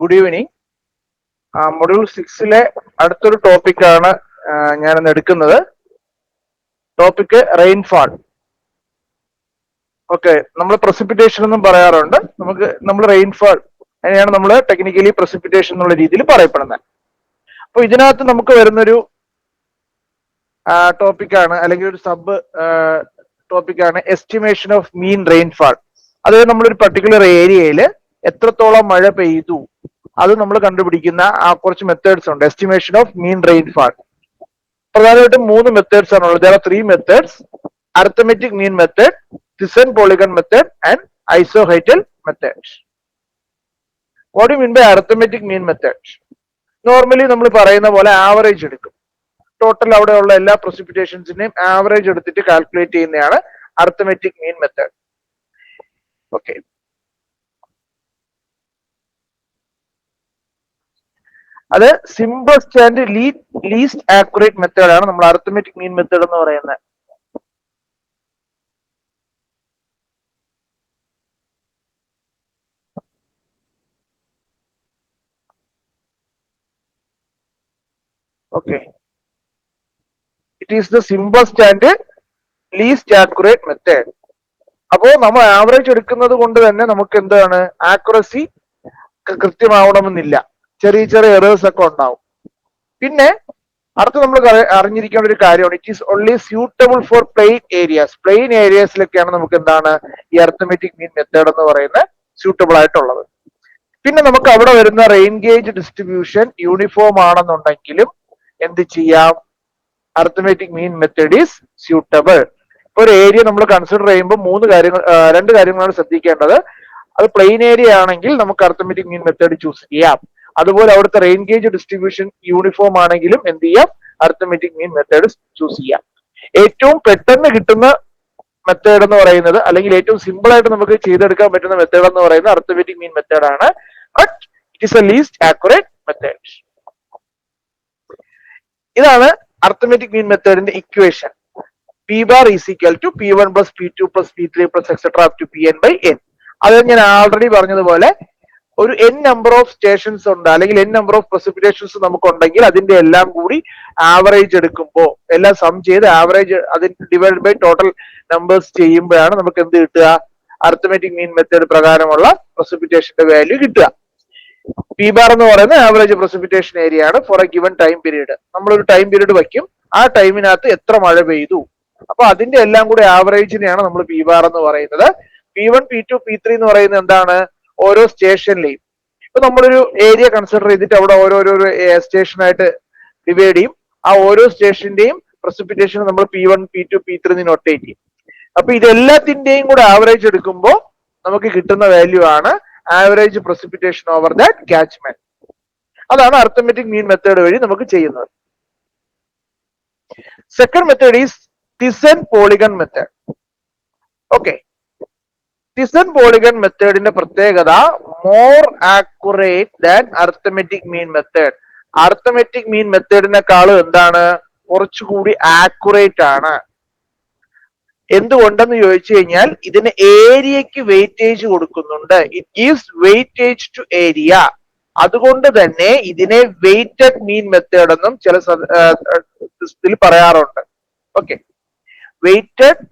Good evening module സിക്സിലെ അടുത്തൊരു ടോപ്പിക്കാണ് ഞാനിന്ന് എടുക്കുന്നത്. ടോപ്പിക് റെയിൻഫാൾ ഓക്കെ നമ്മൾ പ്രസിപ്പിറ്റേഷൻ എന്നും പറയാറുണ്ട്. നമുക്ക് നമ്മൾ റെയിൻഫാൾ അതിനെയാണ് നമ്മൾ ടെക്നിക്കലി പ്രസിപ്പിറ്റേഷൻ എന്നുള്ള രീതിയിൽ പറയപ്പെടുന്നത് അപ്പൊ ഇതിനകത്ത് നമുക്ക് വരുന്നൊരു ടോപ്പിക്കാണ് അല്ലെങ്കിൽ ഒരു സബ് ടോപ്പിക്കാണ് എസ്റ്റിമേഷൻ ഓഫ് മീൻ റെയിൻഫാൾ അതായത് നമ്മളൊരു പർട്ടിക്കുലർ ഏരിയയിൽ എത്രത്തോളം മഴ പെയ്തു? അത് നമ്മൾ കണ്ടുപിടിക്കുന്ന ആ കുറച്ച് മെത്തേഡ്സ് ഉണ്ട്. എസ്റ്റിമേഷൻ ഓഫ് മീൻ റെയിൻഫാൾ പ്രധാനമായിട്ടും മൂന്ന് methods there are three methods arithmetic mean method Thiessen polygon method and isohyetal method what you mean by arithmetic mean method normally നമ്മൾ പറയുന്ന പോലെ ആവറേജ് എടുക്കും. ടോട്ടൽ അവിടെയുള്ള എല്ലാ പ്രസിപ്പിറ്റേഷൻസിന്റെയും ആവറേജ് എടുത്തിട്ട് കാൽക്കുലേറ്റ് ചെയ്യുന്നതാണ് അർത്തമെറ്റിക് മീൻ മെത്തേഡ് ഓക്കെ അത് simplest and least accurate method ആണ് നമ്മൾ അർത്തമെറ്റിക് മീൻ മെത്തേഡ് എന്ന് പറയുന്നത്. Okay it is the simplest and least accurate method അപ്പോ നമ്മൾ ആവറേജ് എടുക്കുന്നത് കൊണ്ട് തന്നെ നമുക്ക് എന്താണ് ആക്യുറസി കൃത്യമാവണമെന്നില്ല. ചെറിയ ചെറിയ എറേഴ്സ് ഒക്കെ ഉണ്ടാവും. പിന്നെ അടുത്ത നമ്മൾ അറിഞ്ഞിരിക്കേണ്ട ഒരു കാര്യമാണ്. It is only suitable for plain areas plain ഏരിയാസിലൊക്കെയാണ് നമുക്ക് എന്താണ് ഈ അർത്തമെറ്റിക് മീൻ മെത്തേഡ് എന്ന് പറയുന്നത് സ്യൂട്ടബിൾ ആയിട്ടുള്ളത്. പിന്നെ നമുക്ക് അവിടെ വരുന്ന റെയിൻ ഗേജ് ഡിസ്ട്രിബ്യൂഷൻ യൂണിഫോം ആണെന്നുണ്ടെങ്കിലും എന്ത് ചെയ്യാം? Arithmetic mean method is suitable ഒരു ഏരിയ നമ്മൾ കൺസിഡർ ചെയ്യുമ്പോൾ മൂന്ന് കാര്യങ്ങൾ രണ്ട് കാര്യങ്ങളാണ് ശ്രദ്ധിക്കേണ്ടത്. അത് പ്ലെയിൻ ഏരിയ ആണെങ്കിൽ നമുക്ക് അർത്തമെറ്റിക് മീൻ മെത്തേഡ് ചൂസ് ചെയ്യാം. അതുപോലെ അവിടുത്തെ റെയിൻ ഗേജ് ഡിസ്ട്രിബ്യൂഷൻ യൂണിഫോം ആണെങ്കിലും എന്ത് ചെയ്യാം? അർത്തമെറ്റിക് മീൻ മെത്തേഡ് ചൂസ് ചെയ്യാം. ഏറ്റവും പെട്ടെന്ന് കിട്ടുന്ന മെത്തേഡ് എന്ന് പറയുന്നത് അല്ലെങ്കിൽ ഏറ്റവും സിമ്പിൾ ആയിട്ട് നമുക്ക് ചെയ്തെടുക്കാൻ പറ്റുന്ന മെത്തേഡ് എന്ന് പറയുന്നത് അർത്തമെറ്റിക് മീൻ മെത്തേഡ് ആണ്. But it is a least accurate method ഇതാണ് arithmetic mean മെത്തേഡിന്റെ equation P bar is equal to P one plus P two plus P three plus etcetera up to P N by N അത് ഞാൻ already പറഞ്ഞതുപോലെ ഒരു N number of stations ഉണ്ട് അല്ലെങ്കിൽ n number of precipitations നമുക്കുണ്ടെങ്കിൽ അതിന്റെ എല്ലാം കൂടി ആവറേജ് എടുക്കുമ്പോൾ എല്ലാം സം ചെയ്ത് ആവറേജ് അതിന് ഡിവൈഡ് ബൈ ടോട്ടൽ നമ്പേഴ്സ് ചെയ്യുമ്പോഴാണ് നമുക്ക് എന്ത് കിട്ടുക? അർത്തമെറ്റിക് മീൻ മെത്തേഡ് പ്രകാരമുള്ള പ്രസിപ്പിറ്റേഷന്റെ വാല്യൂ കിട്ടുക. പി ബാർ എന്ന് പറയുന്ന ആവറേജ് പ്രസിപ്പിറ്റേഷൻ ഏരിയ ആണ് for a given time period നമ്മളൊരു ടൈം പീരീഡ് വയ്ക്കും. ആ ടൈമിനകത്ത് എത്ര മഴ പെയ്തു? അപ്പൊ അതിന്റെ എല്ലാം കൂടി ആവറേജിനെയാണ് നമ്മൾ പി ബാർ എന്ന് പറയുന്നത്. P one P two P three എന്ന് പറയുന്നത് എന്താണ്? ഓരോ സ്റ്റേഷനിലെയും. ഇപ്പൊ നമ്മളൊരു ഏരിയ കൺസിഡർ ചെയ്തിട്ട് അവിടെ ഓരോരോ സ്റ്റേഷനായിട്ട് ഡിവൈഡ് ചെയ്യും. ആ ഓരോ സ്റ്റേഷന്റെയും പ്രസിപ്പിറ്റേഷൻ നമ്മൾ P one P two P three notate ചെയ്യും. അപ്പൊ ഇതെല്ലാത്തിന്റെയും കൂടെ ആവറേജ് എടുക്കുമ്പോൾ നമുക്ക് കിട്ടുന്ന വാല്യൂ ആണ് average precipitation over that catchment അതാണ് അർത്തമെറ്റിക് മീൻ മെത്തേഡ് വഴി നമുക്ക് ചെയ്യുന്നത്. Second method is Thiessen polygon method okay Thiessen polygon മെത്തേഡിന്റെ പ്രത്യേകത more accurate than arithmetic mean method arithmetic mean മെത്തേഡിനെക്കാളും എന്താണ്? കുറച്ചുകൂടി ആക്യുറേറ്റ് ആണ്. എന്തുകൊണ്ടെന്ന് ചോദിച്ചു കഴിഞ്ഞാൽ ഇതിന് ഏരിയക്ക് വെയിറ്റേജ് കൊടുക്കുന്നുണ്ട്. It gives weightage to area അതുകൊണ്ട് തന്നെ ഇതിനെ വെയിറ്റഡ് മീൻ മെത്തേഡ് എന്നും ചില ഇതിൽ പറയാറുണ്ട്. ഓക്കെ വെയിറ്റഡ്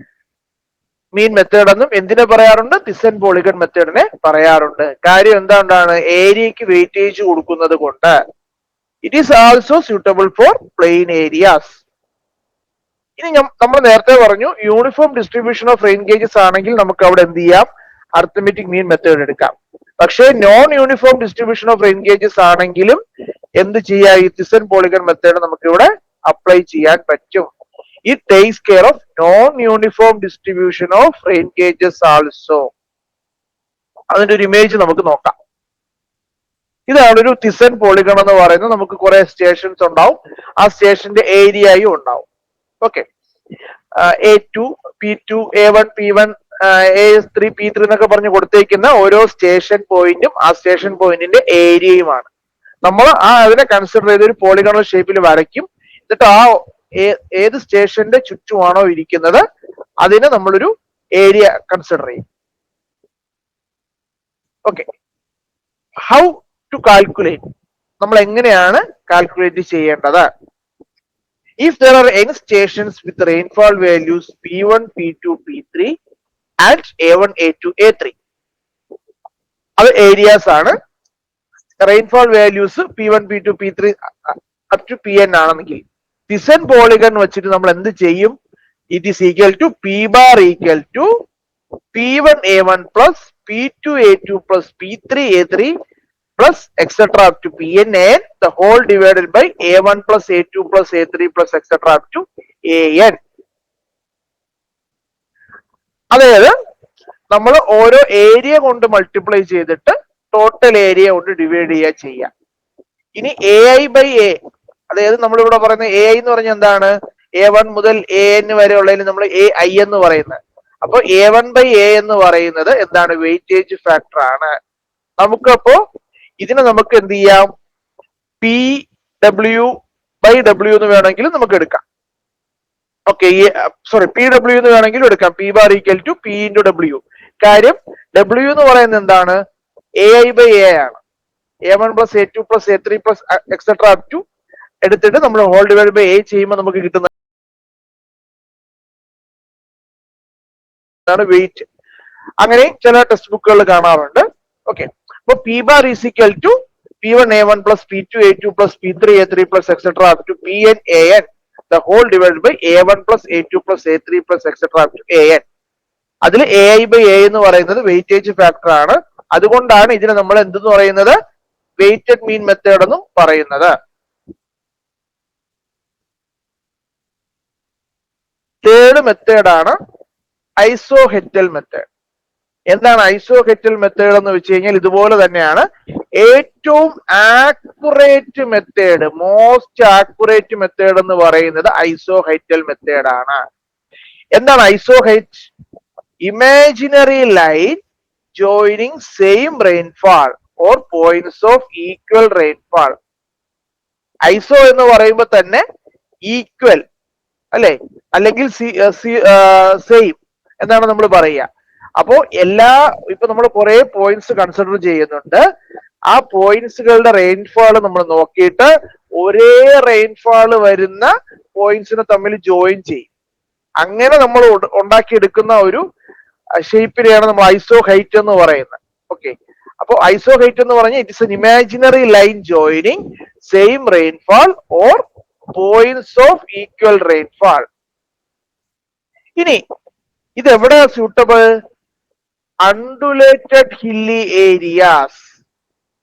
മീൻ മെത്തേഡ് എന്നും എന്തിനെ പറയാറുണ്ട്? തിസൻ പോളിഗൺ മെത്തേഡിനെ പറയാറുണ്ട്. കാര്യം എന്താണ് ഏരിയക്ക് വെയിറ്റേജ് കൊടുക്കുന്നത് കൊണ്ട് it is also suitable for plain areas ഇനി നമ്മൾ നേരത്തെ പറഞ്ഞു uniform distribution of rain gauges ആണെങ്കിൽ നമുക്ക് അവിടെ എന്ത് ചെയ്യാം? അർത്തമെറ്റിക് മീൻ മെത്തേഡ് എടുക്കാം. പക്ഷേ non uniform distribution of rain gauges ആണെങ്കിലും എന്ത് ചെയ്യാം? ഈ തിസൻ പോളിഗൺ മെത്തേഡ് നമുക്ക് ഇവിടെ അപ്ലൈ ചെയ്യാൻ പറ്റും. Takes care of non uniform distribution of rain gauges also അതിന്റെ ഒരു ഇമേജ് നമുക്ക് നോക്കാം. ഇതാണ് ഒരു തിസൻ പോളിഗൺ എന്ന് പറയുന്നത്. നമുക്ക് കുറെ സ്റ്റേഷൻസ് ഉണ്ടാവും. ആ സ്റ്റേഷന്റെ ഏരിയയും ഉണ്ടാവും. Okay A two P two A one P one A S three P three എന്നൊക്കെ പറഞ്ഞ് കൊടുത്തേക്കുന്ന ഓരോ സ്റ്റേഷൻ പോയിന്റും ആ സ്റ്റേഷൻ പോയിന്റിന്റെ ഏരിയയുമാണ് നമ്മൾ ആ അതിനെ കൺസിഡർ ചെയ്ത് ഒരു പോളിഗണൽ ഷേപ്പിൽ വരയ്ക്കും. എന്നിട്ട് ആ ഏത് സ്റ്റേഷന്റെ ചുറ്റുമാണോ ഇരിക്കുന്നത് അതിന് നമ്മളൊരു ഏരിയ കൺസിഡർ ചെയ്യും. ഓക്കെ ഹൗ ടു കാൽക്കുലേറ്റ് നമ്മൾ എങ്ങനെയാണ് കാൽക്കുലേറ്റ് ചെയ്യേണ്ടത്? If there are any stations with rainfall values P one P two P three and A one A two A three അത് ഏരിയാസ് ആണ്. Rainfall values P one P two P three up to P N ആണെന്നെങ്കിൽ Thiessen polygon വെച്ചിട്ട് നമ്മൾ എന്ത് ചെയ്യും? It is equal to P bar equal to P one A one plus P two A two plus P three A three plus etcetera to P N N the whole divided by A one plus A two plus A three plus etcetera to A N അതായത് നമ്മൾ ഓരോ area കൊണ്ട് multiply ചെയ്തിട്ട് total area കൊണ്ട് divide ചെയ്യുക ചെയ്യാം. ഇനി A I by A അതായത് നമ്മളിവിടെ പറയുന്ന എ ഐ എന്ന് പറഞ്ഞ എന്താണ്? എ വൺ മുതൽ എ എൻ വരെ ഉള്ളതിൽ നമ്മൾ എ ഐ എന്ന് പറയുന്നത്. അപ്പൊ എ വൺ ബൈ എ എന്ന് പറയുന്നത് എന്താണ്? വെയിറ്റേജ് ഫാക്ടർ ആണ്. നമുക്കപ്പോ ഇതിനെ നമുക്ക് എന്ത് ചെയ്യാം? പി ഡബ്ല്യു ബൈ ഡബ്ല്യു എന്ന് വേണമെങ്കിൽ നമുക്ക് എടുക്കാം. ഓക്കെ സോറി പി ഡബ്ല്യു എന്ന് വേണമെങ്കിലും എടുക്കാം. P bar equal to P into W കാര്യം ഡബ്ല്യു എന്ന് പറയുന്നത് എന്താണ്? എ ഐ ബൈ എ ആണ്. A one plus A two plus A three plus etcetera up to എടുത്തിട്ട് നമ്മൾ ഹോൾ ഡിവൈഡ് ബൈ എ ചെയ്യുമ്പോൾ നമുക്ക് കിട്ടുന്ന വെയിറ്റ് അങ്ങനെ ചില ടെക്സ്റ്റ് ബുക്കുകളിൽ കാണാറുണ്ട്. ഓക്കെ അപ്പൊ P bar is equal to P one A one plus P two A two plus P three A three plus etcetera up to P N A N the whole divide by A one plus A two plus A three plus etcetera up to A N അതിൽ A I by A എന്ന് പറയുന്നത് weightage factor ആണ്. അതുകൊണ്ടാണ് ഇതിനെ നമ്മൾ എന്തെന്ന് പറയുന്നത്? Weighted മീൻ method എന്നും പറയുന്നത്. തേർഡ് മെത്തേഡാണ് ഐസോഹെറ്റൽ മെത്തേഡ് എന്താണ് ഐസോഹെറ്റൽ മെത്തേഡ് എന്ന് വെച്ച് കഴിഞ്ഞാൽ ഇതുപോലെ തന്നെയാണ്. ഏറ്റവും accurate method most accurate method എന്ന് പറയുന്നത് ഐസോഹൈറ്റൽ മെത്തേഡ് ആണ്. എന്താണ് isohyet imaginary line joining same rainfall or points of equal rainfall iso എന്ന് പറയുമ്പോൾ തന്നെ ഈക്വൽ അല്ലെ? അല്ലെങ്കിൽ സി സെയിം എന്നാണ് നമ്മൾ പറയുക. അപ്പോ എല്ലാ ഇപ്പൊ നമ്മൾ കുറെ പോയിന്റ്സ് കൺസിഡർ ചെയ്യുന്നുണ്ട്. ആ പോയിന്റ്സുകളുടെ റെയിൻഫാൾ നമ്മൾ നോക്കിയിട്ട് ഒരേ റെയിൻഫാൾ വരുന്ന പോയിന്റ്സിനെ തമ്മിൽ ജോയിൻ ചെയ്യും. അങ്ങനെ നമ്മൾ ഉണ്ടാക്കിയെടുക്കുന്ന ഒരു ഷേപ്പിനെയാണ് നമ്മൾ ഐസോ ഹൈറ്റ് എന്ന് പറയുന്നത്. ഓക്കെ അപ്പൊ ഐസോ ഹൈറ്റ് എന്ന് പറഞ്ഞാൽ it is an imaginary line joining same rainfall or points of equal rainfall ഇനി ഇത് എവിടെ suitable undulated hilly areas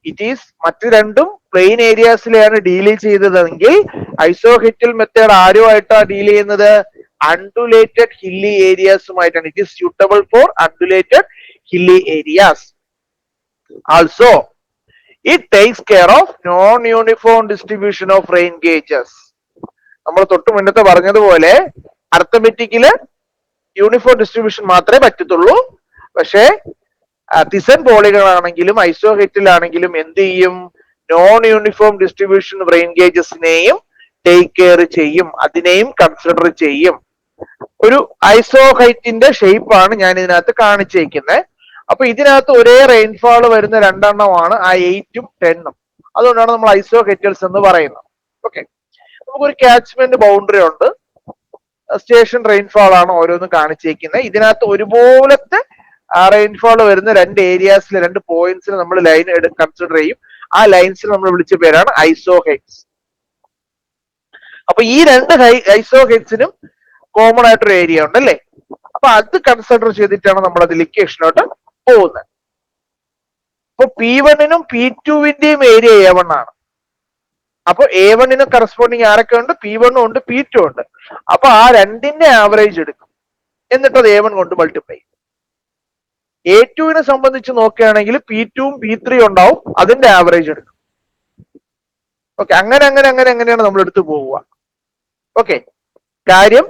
it is മറ്റു രണ്ടും പ്ലെയിൻ ഏരിയാസിലെയാണ് ഡീൽ ചെയ്തതെങ്കിൽ ഐസോഹെറ്റൽ മെത്തേഡ് ആരുമായിട്ടാണ് ഡീൽ ചെയ്യുന്നത്? Undulated hilly ഏരിയാസുമായിട്ടാണ് it is suitable for undulated hilly areas also it takes care of non uniform distribution of rain gauges നമ്മൾ തൊട്ട് മുന്നത്തെ പറഞ്ഞതുപോലെ അർത്ഥമെറ്റിക്കിൽ യൂണിഫോം ഡിസ്ട്രിബ്യൂഷൻ മാത്രമേ പറ്റത്തുള്ളൂ. പക്ഷേ തിസൻ പോളികളാണെങ്കിലും ഐസോഹെറ്റിലാണെങ്കിലും എന്ത് ചെയ്യും? നോൺ യൂണിഫോം ഡിസ്ട്രിബ്യൂഷൻ ബ്രെയിൻ ഗേജസിനെയും ടേക്ക് കെയർ ചെയ്യും. അതിനെയും കൺസിഡർ ചെയ്യും. ഒരു ഐസോഹൈറ്റിന്റെ ഷേപ്പാണ് ഞാൻ ഇതിനകത്ത് കാണിച്ചേക്കുന്നത് അപ്പൊ ഇതിനകത്ത് ഒരേ റെയിൻഫാൾ വരുന്ന രണ്ടെണ്ണമാണ് ആ എയ്റ്റും ടെന്നും അതുകൊണ്ടാണ് നമ്മൾ ഐസോഹെറ്റൽസ് എന്ന് പറയുന്നത്. ഓക്കെ നമുക്കൊരു കാച്ച്മെന്റ് ബൗണ്ടറി ഉണ്ട്. സ്റ്റേഷൻ റെയിൻഫാൾ ആണ് ഓരോന്നും കാണിച്ചേക്കുന്നത്. ഇതിനകത്ത് ഒരുപോലത്തെ റെയിൻഫാൾ വരുന്ന രണ്ട് ഏരിയാസിൽ രണ്ട് പോയിന്റ്സിൽ നമ്മൾ ലൈൻ കൺസിഡർ ചെയ്യും. ആ ലൈൻസിൽ നമ്മൾ വിളിച്ച പേരാണ് ഐസോഹൈറ്റ്സ് അപ്പൊ ഈ രണ്ട് ഐസോഹൈറ്റ്സിനും കോമൺ ആയിട്ടൊരു ഏരിയ ഉണ്ട് അല്ലേ? അപ്പൊ അത് കൺസിഡർ ചെയ്തിട്ടാണ് നമ്മൾ അത് ലിക്കേഷനോട്ട് പോകുന്നത്. അപ്പൊ പി വണ്ണിനും പി ടുവിന്റെയും ഏരിയ എ വൺ ആണ്. അപ്പൊ എ വണ്ണിന് കറസ്പോണ്ടിങ് ആരൊക്കെ ഉണ്ട്? പി വണ്ണും ഉണ്ട് പി ടു ഉണ്ട്. അപ്പൊ ആ രണ്ടിന്റെ ആവറേജ് എടുക്കും. എന്നിട്ട് അത് എ വൺ കൊണ്ട് മൾട്ടിപ്ലൈ എ ടുവിനെ സംബന്ധിച്ച് നോക്കുകയാണെങ്കിൽ പി ടുവും പി ത്രീ ഉണ്ടാവും. അതിന്റെ ആവറേജ് എടുക്കും. ഓക്കെ അങ്ങനെ അങ്ങനെ അങ്ങനെ അങ്ങനെയാണ് നമ്മൾ എടുത്തു പോവുക. ഓക്കെ കാര്യം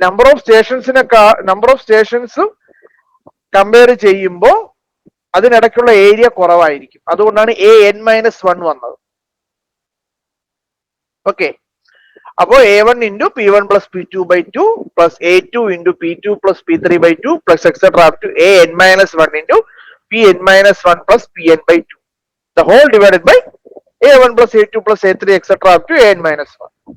നമ്പർ ഓഫ് സ്റ്റേഷൻസിനെ നമ്പർ ഓഫ് സ്റ്റേഷൻസ് കമ്പയർ ചെയ്യുമ്പോൾ അതിനിടയ്ക്കുള്ള ഏരിയ കുറവായിരിക്കും. അതുകൊണ്ടാണ് എ എൻ മൈനസ് വൺ വന്നത്. ഓക്കെ അപ്പോ A one into P one plus P two by two plus A two into P two plus P three by two plus etcetera up to A N minus one into P N minus one plus P N by two the whole divided by A one plus A a1 plus a2 three a3 etc to to an minus 1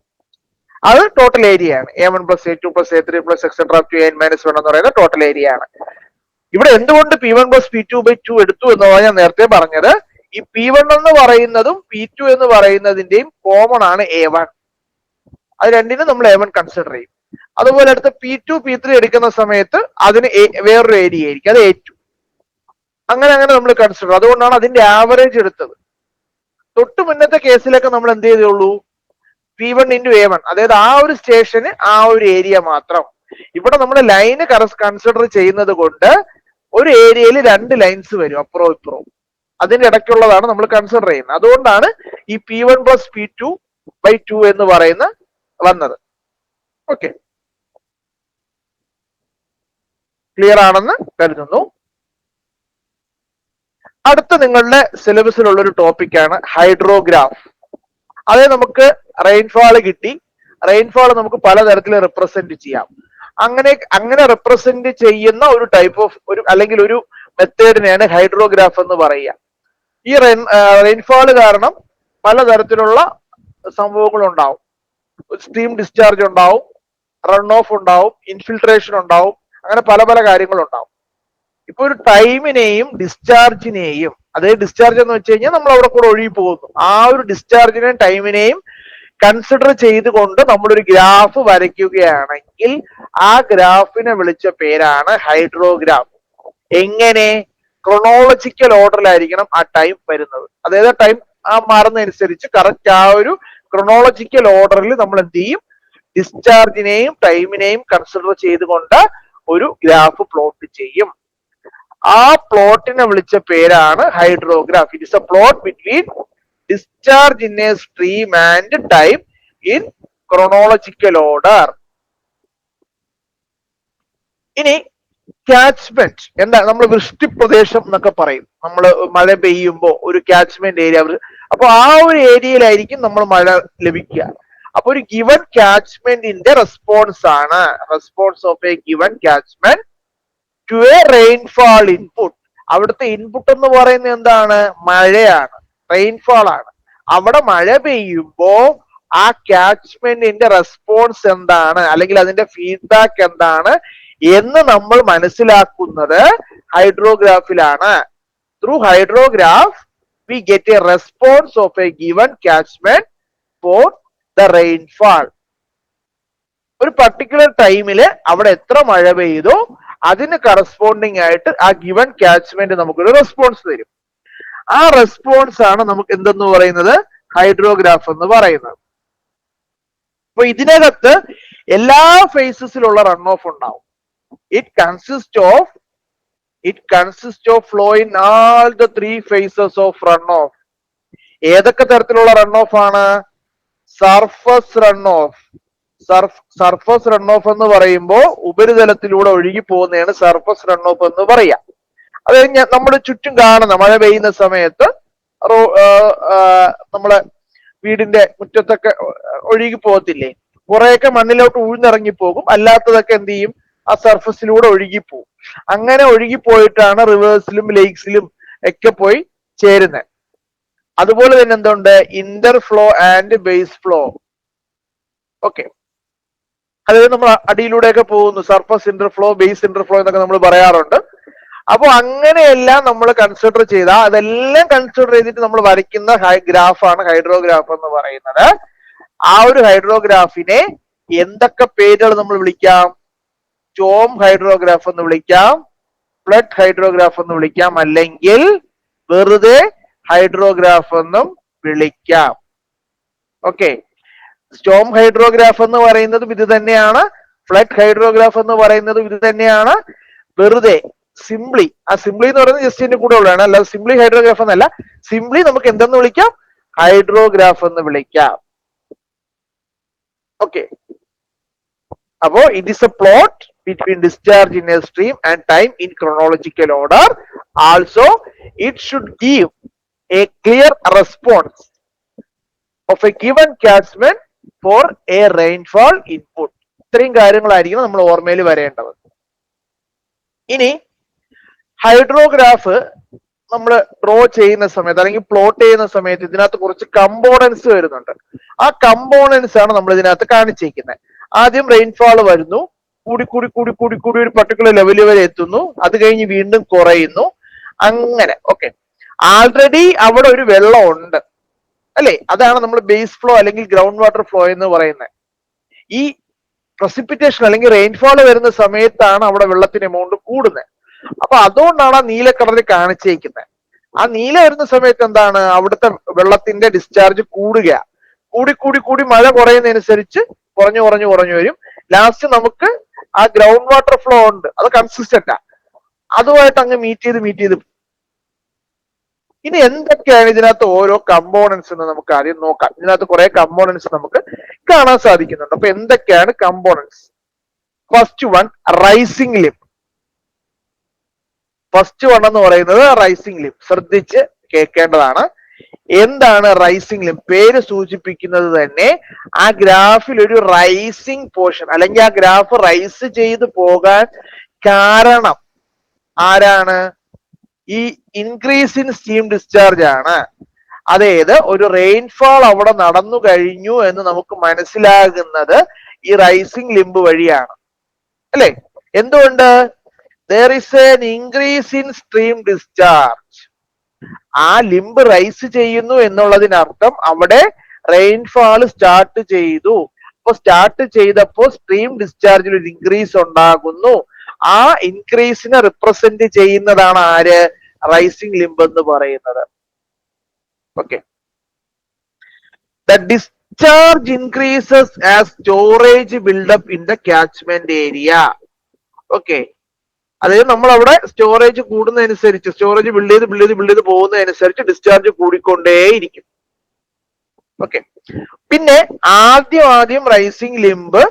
അത് total area ആണ്. A one plus A two plus A three plus etcetera to N minus one എന്ന് പറയുന്നത് total area ആണ്. ഇവിടെ എന്തുകൊണ്ട് P one plus P two by two എടുത്തു എന്ന് ഞാൻ നേരത്തെ പറഞ്ഞത് ഈ പി വൺ എന്ന് പറയുന്നതും പി ടു എന്ന് പറയുന്നതിന്റെയും കോമൺ ആണ് എ വൺ അത് രണ്ടിനും നമ്മൾ എ വൺ കൺസിഡർ ചെയ്യും. അതുപോലെ അടുത്ത പി ടു പി ത്രീ എടുക്കുന്ന സമയത്ത് അതിന് വേറൊരു ഏരിയ ആയിരിക്കും. അത് എ ടു അങ്ങനെ അങ്ങനെ നമ്മൾ കൺസിഡർ അതുകൊണ്ടാണ് അതിന്റെ ആവറേജ് എടുത്തത്. തൊട്ട് മുന്നത്തെ കേസിലൊക്കെ നമ്മൾ എന്ത് ചെയ്തുള്ളൂ? P one into A one അതായത് ആ ഒരു സ്റ്റേഷന് ആ ഒരു ഏരിയ മാത്രം. ഇവിടെ നമ്മൾ ലൈന് കൺസിഡർ ചെയ്യുന്നത് കൊണ്ട് ഒരു ഏരിയയിൽ രണ്ട് ലൈൻസ് വരും അപ്പുറവും ഇപ്പുറവും. അതിന്റെ ഇടയ്ക്കുള്ളതാണ് നമ്മൾ കൺസിഡർ ചെയ്യുന്നത്. അതുകൊണ്ടാണ് ഈ P one plus P two by two എന്ന് പറയുന്ന വന്നത്. ഓക്കെ ക്ലിയർ ആണെന്ന് കരുതുന്നു. അടുത്ത നിങ്ങളുടെ സിലബസിലുള്ള ഒരു ടോപ്പിക്കാണ് ഹൈഡ്രോഗ്രാഫ് അതായത് നമുക്ക് റെയിൻഫാൾ കിട്ടി. റെയിൻഫാൾ നമുക്ക് പലതരത്തിൽ റിപ്രസെന്റ് ചെയ്യാം. അങ്ങനെ അങ്ങനെ റിപ്രസെന്റ് ചെയ്യുന്ന ഒരു ടൈപ്പ് ഓഫ് ഒരു അല്ലെങ്കിൽ ഒരു മെത്തേഡിനെയാണ് ഹൈഡ്രോഗ്രാഫ് എന്ന് പറയുക. ഈ റെയിൻ റെയിൻഫാൾ കാരണം പലതരത്തിലുള്ള സംഭവങ്ങൾ ഉണ്ടാവും സ്റ്റീം ഡിസ്ചാർജ് ഉണ്ടാവും റൺ ഓഫ് ഉണ്ടാവും ഇൻഫിൽട്രേഷൻ ഉണ്ടാവും അങ്ങനെ പല പല കാര്യങ്ങളുണ്ടാവും. ഇപ്പൊ ഒരു ടൈമിനെയും ഡിസ്ചാർജിനെയും അതായത് ഡിസ്ചാർജ് എന്ന് വെച്ച് കഴിഞ്ഞാൽ നമ്മൾ അവിടെ കൂടെ ഒഴുകി പോകുന്നു. ആ ഒരു ഡിസ്ചാർജിനെയും ടൈമിനെയും കൺസിഡർ ചെയ്തുകൊണ്ട് നമ്മളൊരു ഗ്രാഫ് വരയ്ക്കുകയാണെങ്കിൽ ആ ഗ്രാഫിനെ വിളിച്ച പേരാണ് ഹൈഡ്രോഗ്രാഫ്. എങ്ങനെ? ക്രൊണോളജിക്കൽ ഓർഡറിലായിരിക്കണം ആ ടൈം വരുന്നത്. അതായത് ആ ടൈം ആ മാറുന്നതനുസരിച്ച് കറക്റ്റ് ആ ഒരു ക്രൊണോളജിക്കൽ ഓർഡറിൽ നമ്മൾ എന്ത് ചെയ്യും? ഡിസ്ചാർജിനെയും ടൈമിനെയും കൺസിഡർ ചെയ്തുകൊണ്ട് ഒരു ഗ്രാഫ് പ്ലോട്ട് ചെയ്യും. ആ പ്ലോട്ടിനെ വിളിച്ച പേരാണ് hydrograph it is a plot between discharge in a stream and time in chronological order ഇനി കാച്ച്മെന്റ് എന്താ നമ്മൾ വൃഷ്ടി പ്രദേശം എന്നൊക്കെ പറയും. നമ്മൾ മഴ പെയ്യുമ്പോൾ ഒരു കാച്ച്മെന്റ് ഏരിയ അപ്പൊ ആ ഒരു ഏരിയയിലായിരിക്കും നമ്മൾ മഴ ലഭിക്കുക. അപ്പൊ ഒരു ഗിവൺ കാച്ച്മെന്റിന്റെ റെസ്പോൺസ് ആണ്. Response of a given catchment to a rainfall input അവിടുത്തെ ഇൻപുട്ട് എന്ന് പറയുന്നത് എന്താണ്? മഴയാണ്. റെയിൻഫാൾ ആണ്. അവിടെ മഴ പെയ്യുമ്പോ ആ കാച്ച്മെന്റിന്റെ റെസ്പോൺസ് എന്താണ്? അല്ലെങ്കിൽ അതിന്റെ ഫീഡ്ബാക്ക് എന്താണ്? എന്ന് നമ്മൾ മനസ്സിലാക്കുന്നത് ഹൈഡ്രോഗ്രാഫിലാണ്. Through hydrograph we get a response of a given catchment for the rainfall ഒരു പർട്ടിക്കുലർ ടൈമിൽ അവിടെ എത്ര മഴ പെയ്തോ അതിന് കറസ്പോണ്ടിങ് ആയിട്ട് ആ ഗിവൺ കാച്ച്മെന്റ് നമുക്കൊരു റെസ്പോൺസ് തരും. ആ റെസ്പോൺസ് ആണ് നമുക്ക് എന്തെന്ന് പറയുന്നത്? ഹൈഡ്രോഗ്രാഫ് എന്ന് പറയുന്നത്. അപ്പൊ ഇതിനകത്ത് എല്ലാ ഫേസസിലുള്ള റൺ ഓഫ് ഉണ്ടാവും. It consists of it consists of flow in all the three phases of runoff. ഏതൊക്കെ തരത്തിലുള്ള റൺ ഓഫ് ആണ്? Surface run surf surface runoff എന്ന് പറയുമ്പോൾ ഉപരിതലത്തിലൂടെ ഒഴുകി പോകുന്നതാണ് സർഫസ് റൺ ഓഫ് എന്ന് പറയാം. അത് നമ്മൾ ചുറ്റും കാണുന്ന മഴ പെയ്യുന്ന സമയത്ത് റോ നമ്മളെ വീടിന്റെ മുറ്റത്തൊക്കെ ഒഴുകി പോകത്തില്ലേ കുറെയൊക്കെ മണ്ണിലോട്ട് ഉഴുന്നിറങ്ങി പോകും അല്ലാത്തതൊക്കെ എന്ത് ചെയ്യും? ആ സർഫസിലൂടെ ഒഴുകിപ്പോവും. അങ്ങനെ ഒഴുകിപ്പോയിട്ടാണ് റിവേഴ്സിലും ലേക്സിലും ഒക്കെ പോയി ചേരുന്നത്. അതുപോലെ തന്നെ എന്തുണ്ട്? Interflow and base flow okay അതായത് നമ്മൾ അടിയിലൂടെയൊക്കെ പോകുന്നു. സർഫസ് ഇന്റർഫ്ലോ ബേസ് ഇന്റർഫ്ലോ എന്നൊക്കെ നമ്മൾ പറയാറുണ്ട്. അപ്പൊ അങ്ങനെയെല്ലാം നമ്മൾ കൺസിഡർ ചെയ്താൽ അതെല്ലാം കൺസിഡർ ചെയ്തിട്ട് നമ്മൾ വരയ്ക്കുന്ന ഗ്രാഫാണ് ഹൈഡ്രോഗ്രാഫ് എന്ന് പറയുന്നത്. ആ ഒരു ഹൈഡ്രോഗ്രാഫിനെ എന്തൊക്കെ പേരുകൾ നമ്മൾ വിളിക്കാം? സ്റ്റോം ഹൈഡ്രോഗ്രാഫ് എന്ന് വിളിക്കാം. ഫ്ലഡ് ഹൈഡ്രോഗ്രാഫ് എന്ന് വിളിക്കാം. അല്ലെങ്കിൽ വെറുതെ ഹൈഡ്രോഗ്രാഫ് എന്നും വിളിക്കാം. ഓക്കെ സ്റ്റോം ഹൈഡ്രോഗ്രാഫ് എന്ന് പറയുന്നതും ഇത് തന്നെയാണ്. ഫ്ലഡ് ഹൈഡ്രോഗ്രാഫ് എന്ന് പറയുന്നതും ഇത് തന്നെയാണ്. വെറുതെ സിംപ്ലി ആ സിംപ്ലി എന്ന് പറയുന്നത് ജസ്റ്റ് ഇതിന്റെ കൂടെ ഉള്ളതാണ്. അല്ലാതെ സിംപ്ലി ഹൈഡ്രോഗ്രാഫ് എന്നല്ല. സിംപ്ലി നമുക്ക് എന്തെന്ന് വിളിക്കാം? ഹൈഡ്രോഗ്രാഫ് എന്ന് വിളിക്കാം. ഓക്കെ അപ്പോ it is a plot between discharge in a stream and time in chronological order. Also, it should give a clear response of a given catchment for a rainfall input. ഇത്രയും കാര്യങ്ങളായിരിക്കും നമ്മൾ ഓർമ്മയിൽ വരേണ്ടത് ഇനി hydrograph നമ്മൾ draw ചെയ്യുന്ന സമയത്ത് അല്ലെങ്കിൽ പ്ലോട്ട് ചെയ്യുന്ന സമയത്ത് ഇതിനകത്ത് കുറച്ച് കമ്പോണൻസ് വരുന്നുണ്ട് ആ കമ്പോണൻസ് ആണ് നമ്മൾ ഇതിനകത്ത് കാണിച്ചിരിക്കുന്നത് ആദ്യം റെയിൻഫാൾ വരുന്നു കൂടി കൂടി കൂടി കൂടി കൂടി ഒരു പർട്ടിക്കുലർ ലെവൽ വരെ എത്തുന്നു. അത് കഴിഞ്ഞ് വീണ്ടും കുറയുന്നു. അങ്ങനെ ഓക്കെ ആൾറെഡി അവിടെ ഒരു വെള്ളം ഉണ്ട് അല്ലെ? അതാണ് നമ്മൾ ബേസ് ഫ്ലോ അല്ലെങ്കിൽ ഗ്രൗണ്ട് വാട്ടർ ഫ്ലോ എന്ന് പറയുന്നത്. ഈ പ്രസിപ്പിറ്റേഷൻ അല്ലെങ്കിൽ റെയിൻഫോൾ വരുന്ന സമയത്താണ് അവിടെ വെള്ളത്തിന്റെ എമൗണ്ട് കൂടുന്നത്. അപ്പൊ അതുകൊണ്ടാണ് ആ നീല കളറിൽ കാണിച്ചേക്കുന്നത്. ആ നീല വരുന്ന സമയത്ത് എന്താണ്? അവിടുത്തെ വെള്ളത്തിന്റെ ഡിസ്ചാർജ് കൂടുക. കൂടി കൂടി കൂടി മഴ കുറയുന്നതനുസരിച്ച് കുറഞ്ഞു കുറഞ്ഞു കുറഞ്ഞു വരും. ലാസ്റ്റ് നമുക്ക് ആ ഗ്രൗണ്ട് വാട്ടർ ഫ്ലോ ഉണ്ട്. അത് കൺസിസ്റ്റന്റാ അതുമായിട്ട് അങ്ങ് മീറ്റ് ചെയ്ത് മീറ്റ് ചെയ്ത്. ഇനി എന്തൊക്കെയാണ് ഇതിനകത്ത് ഓരോ കമ്പോണൻസ് എന്ന് നമുക്ക് ആദ്യം നോക്കാം. ഇതിനകത്ത് കുറെ കമ്പോണൻസ് നമുക്ക് കാണാൻ സാധിക്കുന്നുണ്ട്. അപ്പൊ എന്തൊക്കെയാണ് components first one rising limb first one എന്ന് പറയുന്നത് റൈസിംഗ് ലിപ് ശ്രദ്ധിച്ച് കേൾക്കേണ്ടതാണ്. എന്താണ് റൈസിംഗ് ലിപ് പേര് സൂചിപ്പിക്കുന്നത് തന്നെ ആ ഗ്രാഫിൽ ഒരു റൈസിംഗ് പോർഷൻ അല്ലെങ്കിൽ ആ ഗ്രാഫ് റൈസ് ചെയ്ത് പോകാൻ കാരണം ആരാണ്? ഈ ഇൻക്രീസ് ഇൻ സ്റ്റീം ഡിസ്ചാർജ് ആണ്. അതായത് ഒരു റെയിൻഫാൾ അവിടെ നടന്നു കഴിഞ്ഞു എന്ന് നമുക്ക് മനസ്സിലാകുന്നത് ഈ റൈസിംഗ് ലിംബ് വഴിയാണ്. അല്ലെ? എന്തുകൊണ്ട്? There is an increase in stream discharge ആ ലിംബ് റൈസ് ചെയ്യുന്നു എന്നുള്ളതിനർത്ഥം അവിടെ റെയിൻഫാൾ സ്റ്റാർട്ട് ചെയ്തു. അപ്പൊ സ്റ്റാർട്ട് ചെയ്തപ്പോ സ്ട്രീം ഡിസ്ചാർജിൽ ഒരു ഇൻക്രീസ് ഉണ്ടാകുന്നു. ആ ഇൻക്രീസിനെ റിപ്രസെന്റ് ചെയ്യുന്നതാണ് ആര്? റൈസിംഗ് ലിംബ് എന്ന് പറയുന്നത്. Okay discharge increases as storage buildup in the catchment area okay അതായത് നമ്മൾ അവിടെ സ്റ്റോറേജ് കൂടുന്നതനുസരിച്ച് സ്റ്റോറേജ് ബിൽഡ് ചെയ്ത് ബിൽഡ് ചെയ്ത് ബിൽഡ് ചെയ്ത് പോകുന്നതനുസരിച്ച് ഡിസ്ചാർജ് കൂടിക്കൊണ്ടേയിരിക്കും. ഓക്കെ പിന്നെ ആദ്യം ആദ്യം റൈസിങ് ലിംബ്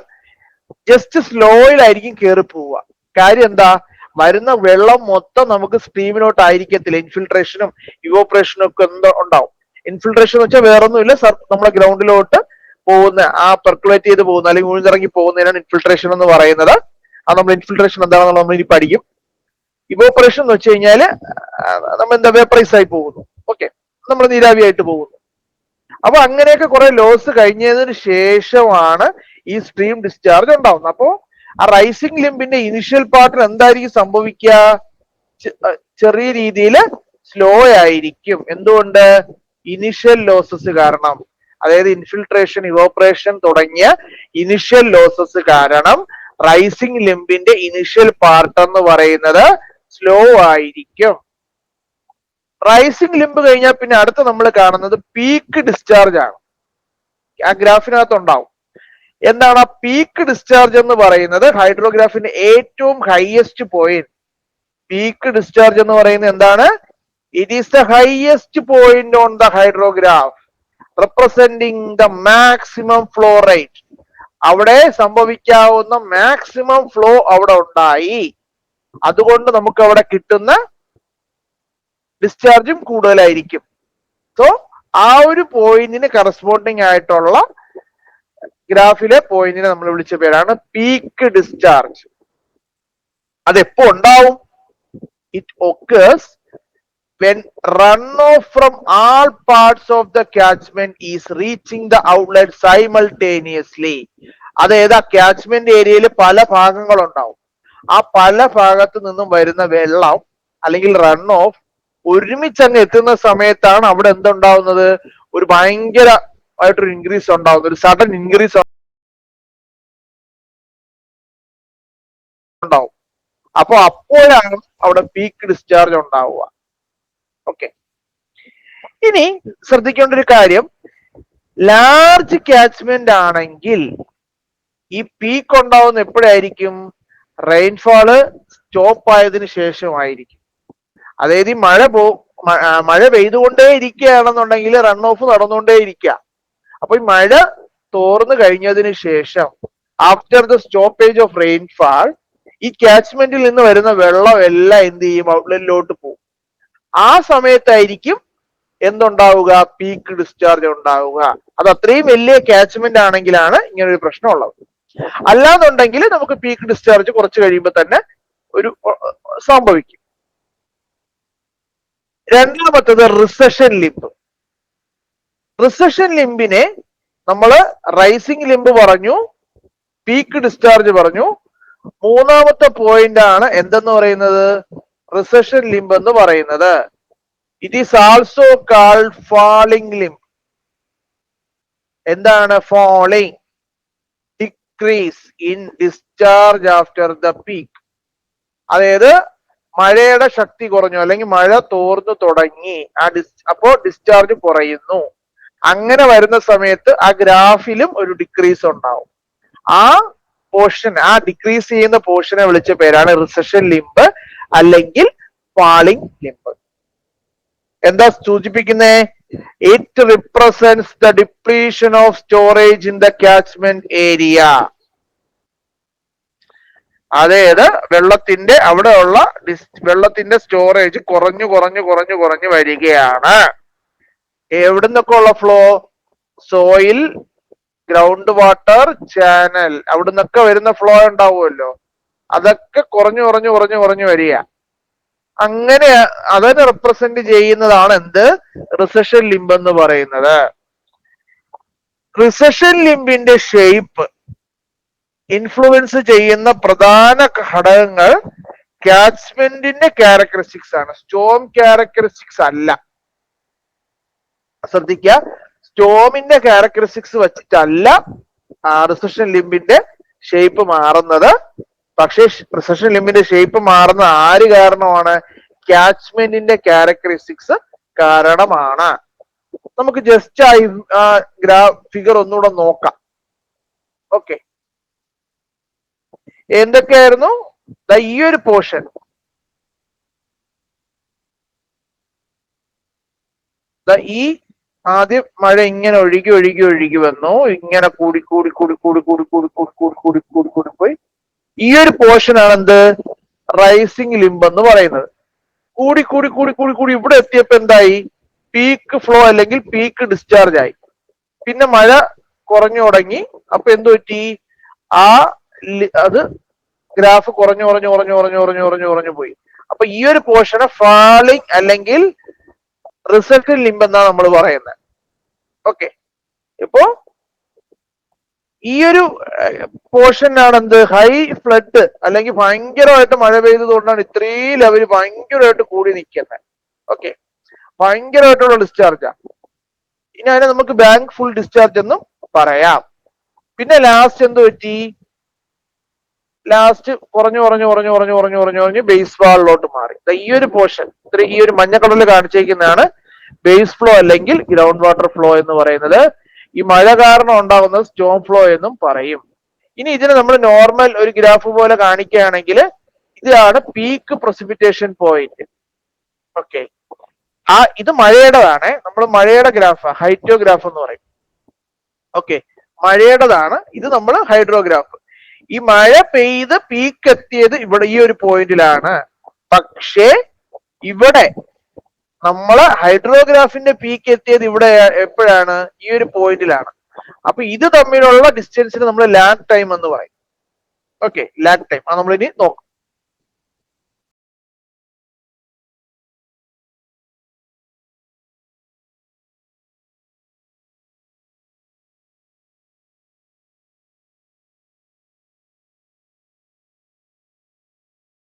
ജസ്റ്റ് സ്ലോയിലായിരിക്കും കയറി പോവുക. കാര്യം എന്താ? വരുന്ന വെള്ളം മൊത്തം നമുക്ക് സ്ട്രീമിലോട്ട് ആയിരിക്കത്തില്ല ഇൻഫിൽട്രേഷനും ഇവോപ്പറേഷനും ഒക്കെ എന്തോ ഉണ്ടാവും. ഇൻഫിൽട്രേഷൻ എന്ന് വെച്ചാൽ വേറൊന്നുമില്ല. സർ നമ്മളെ ഗ്രൗണ്ടിലോട്ട് പോകുന്ന ആ പെർക്കുലേറ്റ് ചെയ്ത് പോകുന്ന അല്ലെങ്കിൽ ഉഴുന്നിറങ്ങി പോകുന്നതിനാണ് ഇൻഫിൽട്രേഷൻ എന്ന് പറയുന്നത്. അത് നമ്മൾ ഇൻഫിൽട്രേഷൻ എന്താണെന്ന് നമ്മൾ ഇനി പഠിക്കും. ഇവോപ്പറേഷൻ എന്ന് വെച്ച് കഴിഞ്ഞാൽ നമ്മൾ എന്താ വേപ്പറൈസ് ആയി പോകുന്നു. ഓക്കെ നമ്മൾ നീരാവിയായിട്ട് പോകുന്നു. അപ്പൊ അങ്ങനെയൊക്കെ കുറെ ലോസ് കഴിഞ്ഞതിന് ശേഷമാണ് ഈ സ്ട്രീം ഡിസ്ചാർജ് ഉണ്ടാവുന്നത്. അപ്പോ ആ റൈസിംഗ് ലിംബിന്റെ ഇനിഷ്യൽ പാർട്ടിൽ എന്തായിരിക്കും സംഭവിക്കുക? ചെറിയ രീതിയിൽ സ്ലോ ആയിരിക്കും. എന്തുകൊണ്ട്? ഇനിഷ്യൽ ലോസസ് കാരണം. അതായത് ഇൻഫിൽട്രേഷൻ ഇവോപ്പറേഷൻ തുടങ്ങിയ ഇനിഷ്യൽ ലോസസ് കാരണം റൈസിംഗ് ലിംബിന്റെ ഇനിഷ്യൽ പാർട്ട് എന്ന് പറയുന്നത് സ്ലോ ആയിരിക്കും. റൈസിംഗ് ലിംബ് കഴിഞ്ഞാൽ പിന്നെ അടുത്ത് നമ്മൾ കാണുന്നത് പീക്ക് ഡിസ്ചാർജ് ആണ്. ആ ഗ്രാഫിനകത്ത് ഉണ്ടാവും. എന്താണ് ആ പീക്ക് ഡിസ്ചാർജ് എന്ന് പറയുന്നത്? ഹൈഡ്രോഗ്രാഫിന്റെ ഏറ്റവും ഹയസ്റ്റ് പോയിന്റ് പീക്ക് ഡിസ്ചാർജ് എന്ന് പറയുന്നത് എന്താണ്? It is the highest point on the hydrograph representing the maximum flow rate അവിടെ സംഭവിക്കാവുന്ന മാക്സിമം ഫ്ലോ അവിടെ ഉണ്ടായി. അതുകൊണ്ട് നമുക്ക് അവിടെ കിട്ടുന്ന ഡിസ്ചാർജും കൂടുതലായിരിക്കും. സോ ആ ഒരു പോയിന്റിന് കറസ്പോണ്ടിങ് ആയിട്ടുള്ള ഗ്രാഫിലെ പോയിന്റിനെ നമ്മൾ വിളിച്ച പേരാണ് പീക്ക് ഡിസ്ചാർജ് അതെപ്പോ ഉണ്ടാവും? It occurs when runoff from all parts of the catchment is reaching the outlet simultaneously. അതായത് ആ ക്യാച്ച്മെന്റ് ഏരിയയിൽ പല ഭാഗങ്ങളുണ്ടാവും. ആ പല ഭാഗത്തു നിന്നും വരുന്ന വെള്ളം അല്ലെങ്കിൽ റൺ ഓഫ് ഒരുമിച്ച് അങ്ങ് എത്തുന്ന സമയത്താണ് അവിടെ എന്തുണ്ടാവുന്നത്? ഒരു ഭയങ്കര ആയിട്ടൊരു ഇൻക്രീസ് ഉണ്ടാവുന്നത്. ഒരു സഡൻ ഇൻക്രീസ് ഉണ്ടാവും. അപ്പൊ അപ്പോഴാണ് അവിടെ പീക്ക് ഡിസ്ചാർജ് ഉണ്ടാവുക. ഓക്കെ ഇനി ശ്രദ്ധിക്കേണ്ട ഒരു കാര്യം. ലാർജ് കാച്ച്മെന്റ് ആണെങ്കിൽ ഈ പീക്ക് ഉണ്ടാവുന്ന എപ്പോഴായിരിക്കും? റെയിൻഫാൾ സ്റ്റോപ്പ് ആയതിനു ശേഷമായിരിക്കും. അതായത് ഈ മഴ പോ മഴ പെയ്തുകൊണ്ടേ ഇരിക്കുകയാണെന്നുണ്ടെങ്കിൽ റൺ ഓഫ് നടന്നുകൊണ്ടേ ഇരിക്കുക അപ്പൊ ഈ മഴ തോർന്നു കഴിഞ്ഞതിന് ശേഷം after the stoppage of rainfall ഈ കാച്ച്മെന്റിൽ നിന്ന് വരുന്ന വെള്ളം എല്ലാം എന്ത് ചെയ്യും? ഔട്ട്ലെറ്റിലോട്ട് പോകും. ആ സമയത്തായിരിക്കും എന്തുണ്ടാവുക? പീക്ക് ഡിസ്ചാർജ് ഉണ്ടാവുക. അത് അത്രയും വലിയ കാച്ച്മെന്റ് ആണെങ്കിലാണ് ഇങ്ങനെ ഒരു പ്രശ്നം ഉള്ളത് അല്ലാന്നുണ്ടെങ്കിൽ നമുക്ക് പീക്ക് ഡിസ്ചാർജ് കുറച്ച് കഴിയുമ്പോൾ തന്നെ ഒരു സംഭവിക്കും. രണ്ടാമത്തത് റിസഷൻ ലിംബ് റിസഷൻ ലിംബിനെ നമ്മൾ റൈസിംഗ് ലിംബ് പറഞ്ഞു പീക്ക് ഡിസ്ചാർജ് പറഞ്ഞു. മൂന്നാമത്തെ പോയിന്റ് ആണ് എന്തെന്ന് പറയുന്നത്? റിസഷൻ ലിംബ് എന്ന് പറയുന്നത്. It is also called falling limb എന്താണ്? Falling decrease in discharge after the peak അതായത് മഴയുടെ ശക്തി കുറഞ്ഞു അല്ലെങ്കിൽ മഴ തോർന്നു തുടങ്ങി. ആ ഡിസ് അപ്പോ ഡിസ്ചാർജ് കുറയുന്നു. അങ്ങനെ വരുന്ന സമയത്ത് ആ ഗ്രാഫിലും ഒരു ഡിക്രീസ് ഉണ്ടാവും. ആ പോർഷൻ ആ ഡിക്രീസ് ചെയ്യുന്ന പോർഷനെ വിളിച്ച പേരാണ് റിസഷൻ ലിംബ് അല്ലെങ്കിൽ ഫാളിംഗ് ലിംബ് എന്താ സൂചിപ്പിക്കുന്നേ? It represents the depletion of storage in the catchment area അതായത് വെള്ളത്തിന്റെ അവിടെയുള്ള വെള്ളത്തിന്റെ സ്റ്റോറേജ് കുറഞ്ഞു കുറഞ്ഞു കുറഞ്ഞു കുറഞ്ഞു വരികയാണ്. എവിടുന്നൊക്കെ ഉള്ള flow soil ground water channel അവിടുന്നൊക്കെ വരുന്ന ഫ്ലോ ഉണ്ടാവുമല്ലോ. അതൊക്കെ കുറഞ്ഞു കുറഞ്ഞു കുറഞ്ഞു കുറഞ്ഞു വരിക. അങ്ങനെ അതിനെ റെപ്രസെന്റ് ചെയ്യുന്നതാണ് എന്ത്? റിസഷൻ ലിംബ് എന്ന് പറയുന്നത്. റിസഷൻ ലിംബിന്റെ ഷേപ്പ് ഇൻഫ്ലുവൻസ് ചെയ്യുന്ന പ്രധാന ഘടകങ്ങൾ കാച്ച്മെന്റിന്റെ ക്യാരക്ടറിസ്റ്റിക്സ് ആണ്. സ്റ്റോം ക്യാരക്ടറിസ്റ്റിക്സ് അല്ല. ശ്രദ്ധിക്ക സ്റ്റോമിന്റെ ക്യാരക്ടറിസ്റ്റിക്സ് വച്ചിട്ടല്ല റിസഷൻ ലിംബിന്റെ ഷേപ്പ് മാറുന്നത്. പക്ഷേ പ്രസഷൻ ലിമ്പിന്റെ ഷേപ്പ് മാറുന്ന ആര് കാരണമാണ് ക്യാച്ച്മെന്റിന്റെ ക്യാരക്ടറിസ്റ്റിക്സ് കാരണമാണ് നമുക്ക് ജസ്റ്റ് ആ ഗ്രാ ഫിഗർ ഒന്നുകൂടെ നോക്കാം ഓക്കെ എന്തൊക്കെയായിരുന്നു ഈ ഒരു പോർഷൻ ഈ ആദ്യം മഴ ഇങ്ങനെ ഒഴുകി ഒഴുകി ഒഴുകി വന്നു ഇങ്ങനെ കൂടി കൂടി കൂടി കൂടി കൂടി കൂടി കൂടി കൂടി കൂടി കൂടി കൂടി പോയി ഈ ഒരു പോർഷൻ ആണ് എന്ത്? റൈസിംഗ് ലിംബ് എന്ന് പറയുന്നത്. കൂടി കൂടി കൂടി കൂടി കൂടി ഇവിടെ എത്തിയപ്പോ എന്തായി? പീക്ക് ഫ്ലോ അല്ലെങ്കിൽ പീക്ക് ഡിസ്ചാർജ് ആയി. പിന്നെ മഴ കുറഞ്ഞു തുടങ്ങി. അപ്പൊ എന്ത് പറ്റി? ആ അത് ഗ്രാഫ് കുറഞ്ഞു കുറഞ്ഞു കുറഞ്ഞു കുറഞ്ഞു കുറഞ്ഞു കുറഞ്ഞു കുറഞ്ഞു പോയി. അപ്പൊ ഈ ഒരു പോർഷനെ ഫാളിങ് അല്ലെങ്കിൽ റിസൾട്ട് ലിംബ് എന്നാണ് നമ്മൾ പറയുന്നത്. ഓക്കെ ഇപ്പോ ഈ ഒരു പോർഷനാണ് എന്ത് ഹൈ ഫ്ലഡ് അല്ലെങ്കിൽ ഭയങ്കരമായിട്ട് മഴ പെയ്തതുകൊണ്ടാണ് ഇത്രയും ലെവൽ ഭയങ്കരമായിട്ട് കൂടി നിൽക്കുന്നത്. ഓക്കെ. ഭയങ്കരമായിട്ടുള്ള ഡിസ്ചാർജാ ഇനി അതിനെ നമുക്ക് ബാങ്ക് ഫുൾ ഡിസ്ചാർജ് എന്നും പറയാം. പിന്നെ ലാസ്റ്റ് എന്ത് പറ്റി? ലാസ്റ്റ് കുറഞ്ഞു കുറഞ്ഞു കുറഞ്ഞു കുറഞ്ഞു കുറഞ്ഞു കുറഞ്ഞു കുറഞ്ഞ് ബേസ് വാളിലോട്ട് മാറി. ഈ ഒരു പോർഷൻ ഇത്ര ഈ ഒരു മഞ്ഞ കളറിൽ കാണിച്ചേക്കുന്നതാണ് ബേസ് ഫ്ലോ അല്ലെങ്കിൽ ഗ്രൗണ്ട് വാട്ടർ ഫ്ലോ എന്ന് പറയുന്നത്. ഈ മഴ കാരണം ഉണ്ടാകുന്ന സ്റ്റോം ഫ്ലോ എന്നും പറയും. ഇനി ഇതിനെ നമ്മൾ നോർമൽ ഒരു ഗ്രാഫ് പോലെ കാണിക്കുകയാണെങ്കിൽ ഇതാണ് പീക്ക് പ്രസിപിറ്റേഷൻ പോയിന്റ് ഓക്കെ ആ ഇത് മഴയുടേതാണ്. നമ്മൾ മഴയുടെ ഗ്രാഫ് ഹൈറ്റോഗ്രാഫ് എന്ന് പറയും. ഓക്കെ മഴയുടേതാണ്. ഇത് നമ്മൾ ഹൈഡ്രോഗ്രാഫ് ഈ മഴ പെയ്ത് പീക്ക് എത്തിയത് ഇവിടെ ഈ ഒരു പോയിന്റിലാണ് പക്ഷേ ഇവിടെ നമ്മൾ ഹൈഡ്രോഗ്രാഫിന്റെ പീക്ക് എത്തിയത് ഇവിടെ എപ്പോഴാണ്? ഈ ഒരു പോയിന്റിലാണ് അപ്പൊ ഇത് തമ്മിലുള്ള ഡിസ്റ്റൻസിന് നമ്മൾ ലാഗ് ടൈം എന്ന് പറയും. Okay lag time. അത് നമ്മൾ ഇനി നോക്കാം.